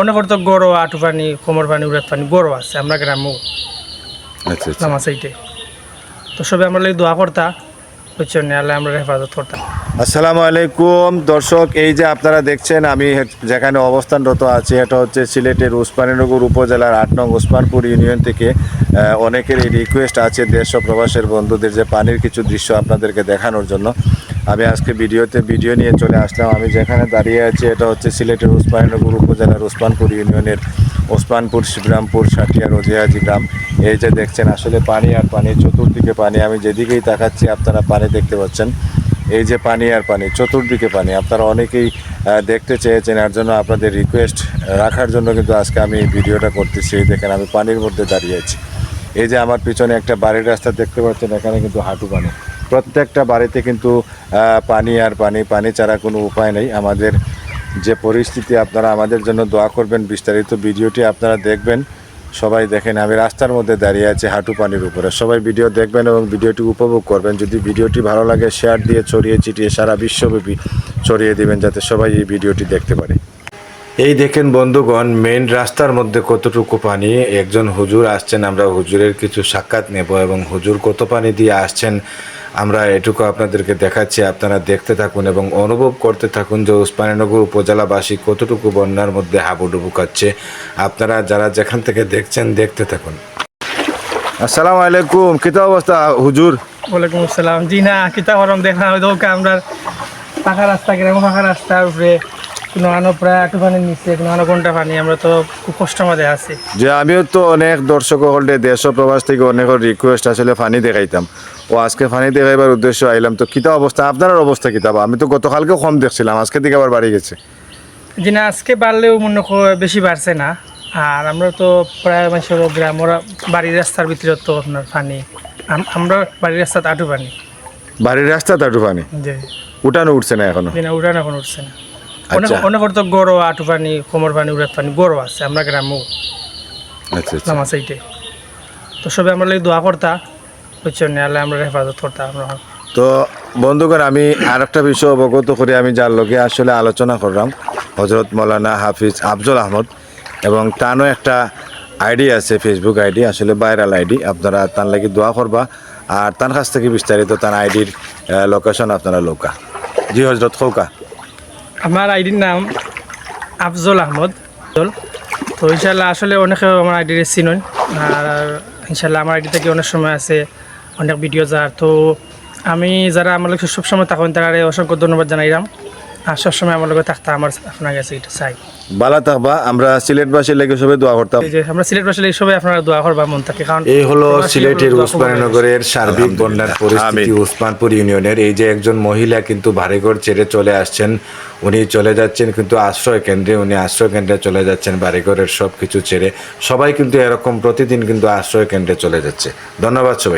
অনেক তো গড় আটু পানি কোমর পানি উড়াত পানি গড় আছে আমরা গ্রামও আচ্ছা আচ্ছা। নামাজ তো সবে আমরা লাগে দোয়া করতা বুঝছেন আল্লাহ আমরা হেফাজত করতাম আসসালামু আলাইকুম। দর্শক এই যে আপনারা দেখছেন আমি যেখানে অবস্থানরত আছি এটা হচ্ছে সিলেটের উসমানীনগর উপজেলার আট নং উসমানপুর ইউনিয়ন থেকে অনেকের এই রিকোয়েস্ট আছে দেশ ও প্রবাসের বন্ধুদের যে পানির কিছু দৃশ্য আপনাদেরকে দেখানোর জন্য। আমি আজকে ভিডিওতে ভিডিও নিয়ে চলে আসলাম। আমি যেখানে দাঁড়িয়ে আছি, এটা হচ্ছে সিলেটের উসমানীনগর উপজেলার উসমানপুর ইউনিয়নের ওসমানপুর শিবরামপুর সাটিয়া রোজিয়াজি গ্রাম। এই যে দেখছেন, আসলে পানি আর পানি, চতুর্দিকে পানি। আমি যেদিকেই তাকাচ্ছি, আপনারা পানি দেখতে পাচ্ছেন। এই যে পানি আর পানি, চতুর্দিকে পানি। আপনারা অনেকেই দেখতে চেয়েছেন, এর জন্য আপনাদের রিকোয়েস্ট রাখার জন্য কিন্তু আজকে আমি ভিডিওটা করতেছি। এই দেখেন, আমি পানির মধ্যে দাঁড়িয়ে আছি। এই যে আমার পিছনে একটা বাড়ির রাস্তা দেখতে পাচ্ছেন, এখানে কিন্তু হাঁটু পানি প্রত্যেকটা বাড়িতে কিন্তু পানি আর পানি পানি ছাড়া কোনো উপায় নেই। আমাদের যে পরিস্থিতি, আপনারা আমাদের জন্য দোয়া করবেন। বিস্তারিত ভিডিওটি আপনারা দেখবেন। সবাই দেখেন, আমি রাস্তার মধ্যে দাঁড়িয়ে আছি হাঁটু পানির উপরে। সবাই ভিডিও দেখবেন এবং ভিডিওটি উপভোগ করবেন। যদি ভিডিওটি ভালো লাগে, শেয়ার দিয়ে ছড়িয়ে ছিটিয়ে সারা বিশ্বব্যাপী ছড়িয়ে দিবেন, যাতে সবাই এই ভিডিওটি দেখতে পারে। এই দেখেন বন্ধুগণ মেন রাস্তার মধ্যে কতটুকু পানি? একজন হুজুর আসছেন, আমরা হুজুরের কিছু সাক্ষাৎ নেব এবং হুজুর কত পানি দিয়ে আসছেন? আমরা এটুকু আপনাদেরকে দেখাচ্ছি, আপনারা দেখতে থাকুন এবং অনুভব করতে থাকুন যে উসমানীনগর উপজেলাবাসী কতটুকু বন্যার মধ্যে হাবুডুবু খাচ্ছে। আপনারা যারা যেখান থেকে দেখছেন, দেখতে থাকুন। আসসালামু আলাইকুম কিতা অবস্থা? হুজুর। ওয়ালাইকুম আসসালাম। জি না কিতা হরম দেখা দোকা আমরা পাকা রাস্তা গ্রাম পাকা রাস্তার উপরে কোনো আনো প্রায় আটু পানি নিচে কোনো আনো ঘণ্টা পানি আমরা তো খুব কষ্টের মধ্যে আছি। যে আমিও তো অনেক দর্শক হলে দেশ প্রবাস থেকে অনেক রিকোয়েস্ট আসলে ফানি দেখাইতাম। ও আজকে ফানি দেখাইবার উদ্দেশ্য আইলাম তো কিতা অবস্থা? আপনার অবস্থা কিতাব আমি তো গতকালকে কম দেখছিলাম আজকে দিকে আবার বাড়ি গেছে। জি না আজকে বাড়লেও মনে বেশি বাড়ছে না আর আমরা তো প্রায় মানুষের গ্রাম ওরা বাড়ির রাস্তার ভিতরে তো আপনার পানি আম- আমরা বাড়ির রাস্তাতে আটু পানি। বাড়ির রাস্তা তাটু পানি? যে উঠানো উঠছে না এখনও? জি না উঠান এখন উঠছে না। অনেক। অনেক তো গড় আটু পানি কোমর পানি উড়াত পানি গড় আছে আমরা গ্রামও আচ্ছা আচ্ছা। তো সবে আমরা লাগে দোয়া করতা বুঝছেন আল্লাহ আমরা হেফাজত করতাম আমরা তো বন্ধুগণ আমি আর একটা বিষয় অবগত করে আমি যার লগে আসলে আলোচনা করলাম হজরত মৌলানা হাফিজ আফজল আহমদ এবং তারও একটা আইডি আছে ফেসবুক আইডি আসলে ভাইরাল আইডি আপনারা তার লাগি দোয়া করবা। আর তার কাছ থেকে বিস্তারিত তার আইডির লোকেশন আপনারা লোকা জি হজরত খৌকা আমার আইডির নাম আফজল আহমদ। তো ইনশাল্লাহ আসলে অনেকে আমার আইডির চিনন আর ইনশাল্লাহ আমার আইডি থেকে অনেক সময় আছে, অনেক ভিডিও যার। তো আমি যারা আমার সব সবসময় থাকেন, তারা অসংখ্য ধন্যবাদ জানাইলাম। আর সবসময় আমার লোক থাকতে আমার আপনার কাছে এটা চাই। বালা থাকবা আমরা সিলেটবাসীর লেগে সবাই দোয়া করতাম। এই যে আমরা সিলেট বাসলে এই সবাই আপনারা দোয়া করবা মন থাকে কারণ এই হলো সিলেটের উসমানীনগরের সার্বিক বন্যার পরিস্থিতি উসমানপুর ইউনিয়নের। এই যে একজন মহিলা কিন্তু বাড়িঘর ছেড়ে চলে আসছেন উনি চলে যাচ্ছেন কিন্তু আশ্রয় কেন্দ্রে উনি আশ্রয় কেন্দ্রে চলে যাচ্ছেন বাড়িঘরের সব কিছু ছেড়ে। সবাই কিন্তু এরকম প্রতিদিন কিন্তু আশ্রয় কেন্দ্রে চলে যাচ্ছে। ধন্যবাদ সবাই